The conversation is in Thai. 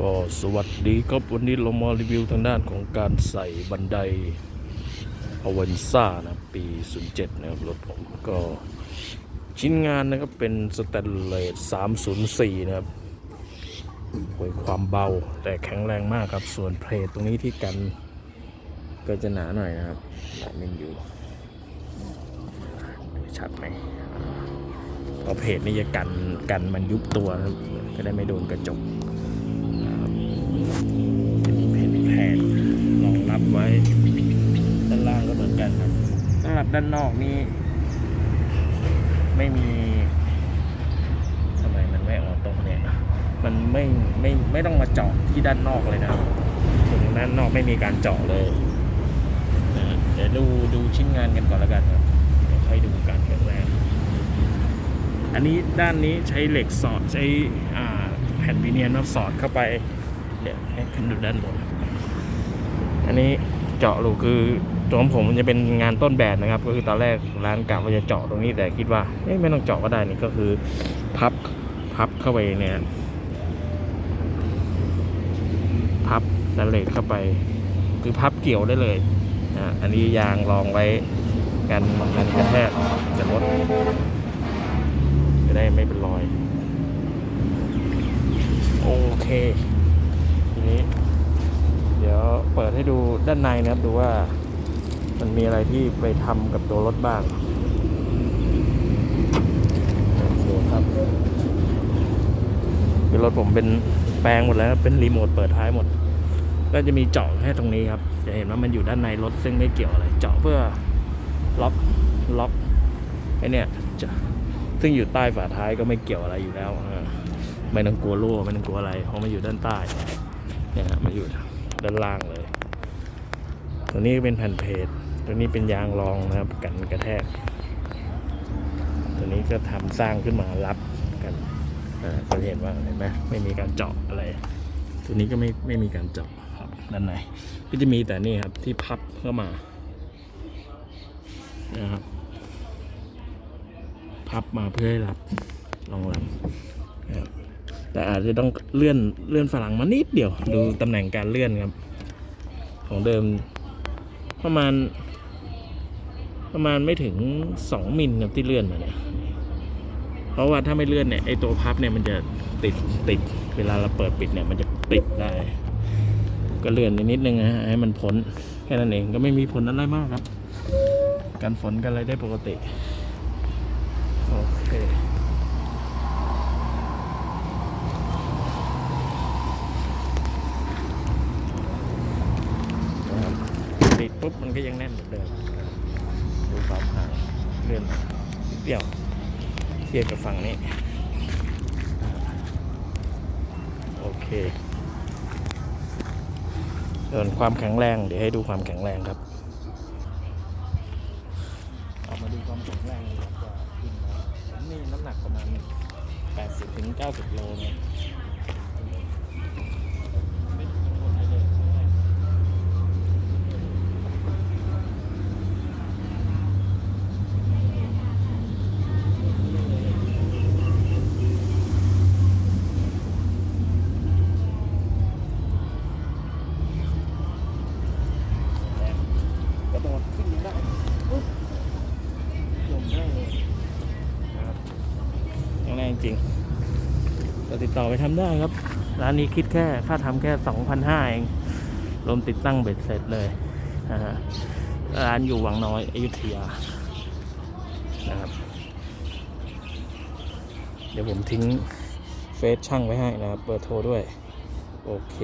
ก็สวัสดีครับวันนี้เรามารีวิวทางด้านของการใส่บันไดอเวนซ่านะปี 07 นะครับรถผมก็ชิ้นงานนะครับเป็นสแตนเลส 304 นะครับโอ้ยความเบาแต่แข็งแรงมากครับ ส่วนเพลทตรงนี้ที่กันก็จะหนาหน่อยนะครับหนาเมนอยู่ดูชัดไหมเพราะเพจนี่จะกันกันมันยุบตัวนะครับจะได้ไม่โดนกระจก เพจแผ่นรองรับไว้ ด้านล่างก็เหมือนกันครับสำหรับด้านนอกนี่ไม่มีทำไมมันไม่ออกตรงเนี่ย มันไม่ไม่ไม่ต้องมาเจาะที่ด้านนอกเลยนะครับตรงด้านนอกไม่มีการเจาะเลยนะเดี๋ยวดูดูชิ้นงานกันก่อนแล้วกันครับเดี๋ยวค่อยดูการแข็งแรงอันนี้ด้านนี้ใช้เหล็กสอดใช้แผ่นวิเนียร์มสอดเข้าไป เดี๋ยวให้ขึ้นดูด้านบน อันนี้เจาะรูคือตัวของผมมันจะเป็นงานต้นแบบนะครับ ก็คือตอนแรกร้านกะว่าจะเจาะตรงนี้แต่คิดว่าเอ๊ะไม่ต้องเจาะก็ได้นี่ก็คือพับพับเข้าไปเนี่ยพับสแตนเลสเข้าไป คือพับเกี่ยวได้เลยอ่าอันนี้ยางรองไว้กันกันกระแทกจะลดจะได้ไม่เป็นรอย โอเค เปิดให้ดูด้านในนะครับดูว่ามันมีอะไรที่ไปทำกับตัวรถบ้างโอเครับคือรถผมเป็นแปลงหมดแล้วเป็นรีโมทเปิดท้ายหมด ก็จะมีเจาะแค่ตรงนี้ครับจะเห็นว่ามันอยู่ด้านในรถซึ่งไม่เกี่ยวอะไร เจาะเพื่อล็อกล็อกไอเนี่ยจะซึ่งอยู่ใต้ฝาท้ายก็ไม่เกี่ยวอะไรอยู่แล้วไม่ต้องกลัวรั่วไม่ต้องกลัวอะไรเพราะมันอยู่ด้านใต้เนี่ยมันอยู่ ด้านล่างเลย ตัวนี้เป็นแผ่นเพจตัวนี้เป็นยางรองนะครับ กันกระแทก ตัวนี้ก็ทำสร้างขึ้นมารับกันก็เห็นว่าเห็นไหมไม่มีการเจาะอะไร ตัวนี้ก็ไม่ไม่มีการเจาะครับด้านในก็จะมีแต่นี่ครับที่พับเข้ามานะครับพับมาเพื่อให้รับรองรับนะครับ แต่อาจจะต้องเลื่อนเลื่อนฝรั่งมานิดเดียว ดูตำแหน่งการเลื่อนครับ ของเดิมประมาณ ประมาณไม่ถึงสองมิลครับที่เลื่อนมาเนี่ยเพราะว่าถ้าไม่เลื่อนเนี่ยไอตัวพับเนี่ยมันจะติดติดเวลาเราเปิดปิดเนี่ยมันจะติดได้ ก็เลื่อนนิดนึงนะฮะให้มันพ้นแค่นั้นเองก็ไม่มีผลอะไรมากครับ การฝนกันอะไรได้ปกติ โอเค ติด ปุ๊บมันก็ยังแน่นเหมือนเดิมดูความห่างเลื่อนมานิดเดียวเทียบกับฝั่งนี้ โอเคส่วนความแข็งแรง เดี๋ยวให้ดูความแข็งแรงครับเอามาดูความแข็งแรงเลยครับว่าขึ้นมาผมนี่น้ำหนักประมาณ80ถึง90 โลเนี่ย รงจริงๆ ก็ติดต่อไปทำได้ครับ ร้านนี้คิดแค่ค่าทำแค่ 2,500เอง รวมติดตั้งเบ็ดเสร็จเลยนะฮะร้านอยู่วังน้อยอยุธยานะครับ เดี๋ยวผมทิ้งเฟซช่างไว้ให้นะครับเบอร์โทรด้วย โอเค